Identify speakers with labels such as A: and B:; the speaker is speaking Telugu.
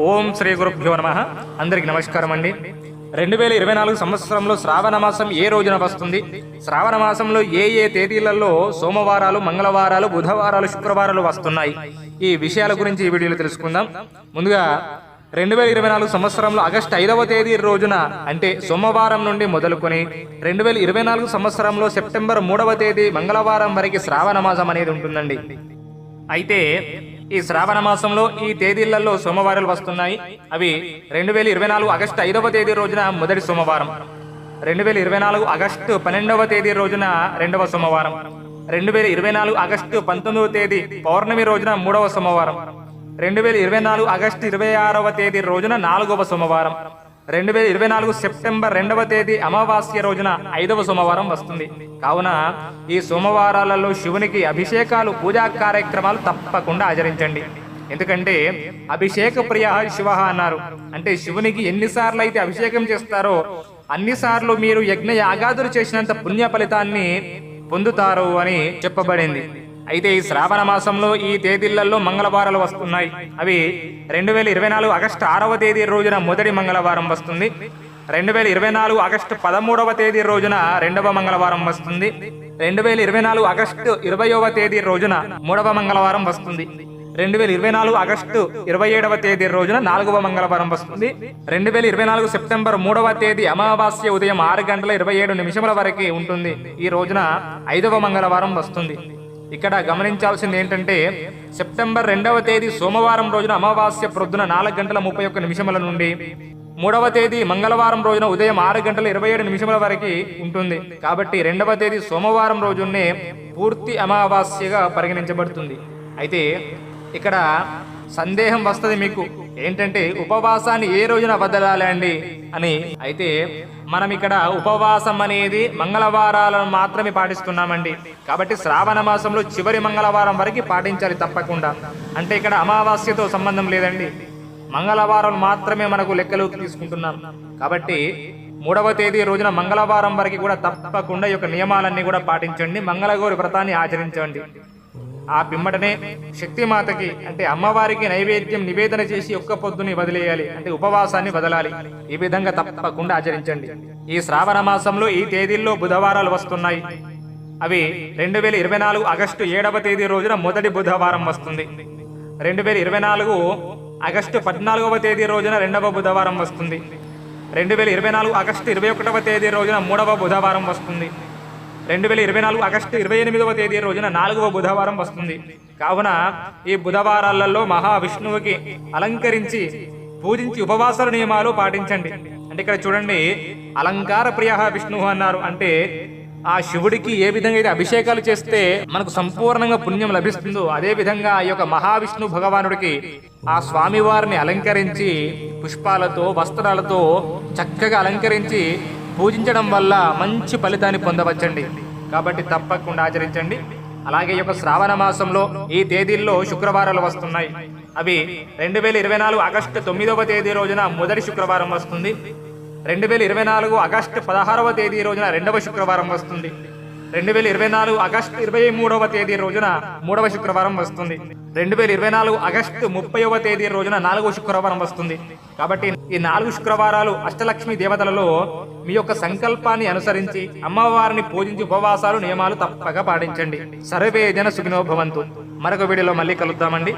A: ఓం శ్రీ గురుభ్యో నమ. అందరికి నమస్కారం అండి. రెండు వేల ఇరవై నాలుగు సంవత్సరంలో శ్రావణ మాసం ఏ రోజున వస్తుంది? శ్రావణ మాసంలో ఏ ఏ తేదీలలో సోమవారాలు మంగళవారాలు బుధవారాలు శుక్రవారాలు వస్తున్నాయి? ఈ విషయాల గురించి ఈ వీడియోలో తెలుసుకుందాం. ముందుగా రెండు వేల ఇరవై నాలుగు సంవత్సరంలో ఆగస్టు ఐదవ తేదీ రోజున అంటే సోమవారం నుండి మొదలుకొని రెండు వేల ఇరవై నాలుగు సంవత్సరంలో సెప్టెంబర్ మూడవ తేదీ మంగళవారం వరకు శ్రావణ మాసం అనేది ఉంటుందండి. అయితే ఈ శ్రావణ మాసంలో ఈ తేదీలలో సోమవారాలు వస్తున్నాయి. అవి రెండు వేల ఇరవై నాలుగు ఆగస్టు ఐదవ తేదీ రోజున మొదటి సోమవారం. రెండు వేల ఇరవై నాలుగు ఆగస్టు పన్నెండవ తేదీ రోజున రెండవ సోమవారం. రెండు వేల ఇరవై నాలుగు ఆగస్టు పంతొమ్మిదవ తేదీ పౌర్ణమి రోజున మూడవ సోమవారం. రెండు వేల ఇరవై నాలుగు ఆగస్టు ఇరవై ఆరవ తేదీ రోజున నాలుగవ సోమవారం. రెండు వేల ఇరవై నాలుగు సెప్టెంబర్ రెండవ తేదీ అమావాస్య రోజున ఐదవ సోమవారం వస్తుంది. కావున ఈ సోమవారాలలో శివునికి అభిషేకాలు పూజా కార్యక్రమాలు తప్పకుండా ఆచరించండి. ఎందుకంటే అభిషేక ప్రియ శివ అన్నారు. అంటే శివునికి ఎన్నిసార్లు అయితే అభిషేకం చేస్తారో అన్నిసార్లు మీరు యజ్ఞ యాగాదులు చేసినంత పుణ్య ఫలితాన్ని పొందుతారు అని చెప్పబడింది. అయితే ఈ శ్రావణ మాసంలో ఈ తేదీలలో మంగళవారాలు వస్తున్నాయి. అవి రెండు వేల ఇరవై నాలుగు ఆగస్టు ఆరవ తేదీ రోజున మొదటి మంగళవారం వస్తుంది. రెండు వేల ఇరవై నాలుగు ఆగస్టు పదమూడవ తేదీ రోజున రెండవ మంగళవారం వస్తుంది. రెండు వేల ఇరవై నాలుగు ఆగస్టు ఇరవయవ తేదీ రోజున మూడవ మంగళవారం వస్తుంది. రెండు వేల ఇరవై నాలుగు ఆగస్టు ఇరవై ఏడవ తేదీ రోజున నాలుగవ మంగళవారం వస్తుంది. రెండు వేల ఇరవై నాలుగు సెప్టెంబర్ మూడవ తేదీ అమావాస్య ఉదయం ఆరు గంటల ఇరవై ఏడు నిమిషముల వరకు ఉంటుంది. ఈ రోజున ఐదవ మంగళవారం వస్తుంది. ఇక్కడ గమనించాల్సింది ఏంటంటే సెప్టెంబర్ రెండవ తేదీ సోమవారం రోజున అమావాస్య ప్రొద్దున నాలుగు గంటల ముప్పై ఒక్క నిమిషముల నుండి మూడవ తేదీ మంగళవారం రోజున ఉదయం ఆరు గంటల ఇరవై ఏడు నిమిషముల వరకు ఉంటుంది. కాబట్టి రెండవ తేదీ సోమవారం రోజునే పూర్తి అమావాస్యగా పరిగణించబడుతుంది. అయితే ఇక్కడ సందేహం వస్తుంది మీకు. ఏంటంటే ఉపవాసాన్ని ఏ రోజున వదలాలి అండి అని. అయితే మనం ఇక్కడ ఉపవాసం అనేది మంగళవారాలను మాత్రమే పాటిస్తున్నామండి. కాబట్టి శ్రావణ మాసంలో చివరి మంగళవారం వరకు పాటించాలి తప్పకుండా. అంటే ఇక్కడ అమావాస్యతో సంబంధం లేదండి. మంగళవారం మాత్రమే మనకు లెక్కలోకి తీసుకుంటున్నాం. కాబట్టి మూడవ తేదీ రోజున మంగళవారం వరకు కూడా తప్పకుండా ఈ యొక్క నియమాలన్నీ కూడా పాటించండి. మంగళగౌరి వ్రతాన్ని ఆచరించండి. ఆ పిమ్మటనే శక్తిమాతకి అంటే అమ్మవారికి నైవేద్యం నివేదన చేసి ఒక్క పొద్దుని వదిలేయాలి అంటే ఉపవాసాన్ని వదలాలి. ఈ విధంగా తప్పకుండా ఆచరించండి. ఈ శ్రావణ మాసంలో ఈ తేదీల్లో బుధవారాలు వస్తున్నాయి. అవి రెండు వేల ఇరవై నాలుగు ఆగస్టు ఏడవ తేదీ రోజున మొదటి బుధవారం వస్తుంది. రెండు వేల ఇరవై నాలుగు ఆగస్టు పద్నాలుగవ తేదీ రోజున రెండవ బుధవారం వస్తుంది. రెండు వేల ఇరవై నాలుగు ఆగస్టు ఇరవై ఒకటవ తేదీ రోజున మూడవ బుధవారం వస్తుంది. రెండు వేల ఇరవై నాలుగు ఆగస్టు ఇరవై ఎనిమిదవ తేదీ రోజున నాలుగవ బుధవారం వస్తుంది. కావున ఈ బుధవారాలలో మహావిష్ణువుకి అలంకరించి పూజించి ఉపవాసాల నియమాలు పాటించండి. అంటే ఇక్కడ చూడండి అలంకార ప్రియ విష్ణువు అన్నారు. అంటే ఆ శివుడికి ఏ విధంగా అయితే అభిషేకాలు చేస్తే మనకు సంపూర్ణంగా పుణ్యం లభిస్తుందో అదే విధంగా ఈ యొక్క మహావిష్ణు భగవానుడికి ఆ స్వామివారిని అలంకరించి పుష్పాలతో వస్త్రాలతో చక్కగా అలంకరించి పూజించడం వల్ల మంచి ఫలితాన్ని పొందవచ్చండి. కాబట్టి తప్పకుండా ఆచరించండి. అలాగే ఈ యొక్క శ్రావణ మాసంలో ఈ తేదీల్లో శుక్రవారాలు వస్తున్నాయి. అవి రెండు వేల ఇరవై నాలుగు ఆగస్టు తొమ్మిదవ తేదీ రోజున మొదటి శుక్రవారం వస్తుంది. రెండు వేల ఇరవై నాలుగు ఆగస్టు పదహారవ తేదీ రోజున రెండవ శుక్రవారం వస్తుంది. రెండు వేల ఇరవై నాలుగు ఆగస్టు ఇరవై మూడవ తేదీ రోజున మూడవ శుక్రవారం వస్తుంది. రెండు వేల ఇరవై నాలుగు ఆగస్టు ముప్పైవ తేదీ రోజున నాలుగవ శుక్రవారం వస్తుంది. కాబట్టి ఈ నాలుగు శుక్రవారాలు అష్టలక్ష్మి దేవతలలో మీ యొక్క సంకల్పాన్ని అనుసరించి అమ్మవారిని పూజించి ఉపవాసాలు నియమాలు తప్పక పాటించండి. సర్వే జన సుఖినో భవంతు. మరొక వీడియోలో మళ్ళీ కలుద్దామండి.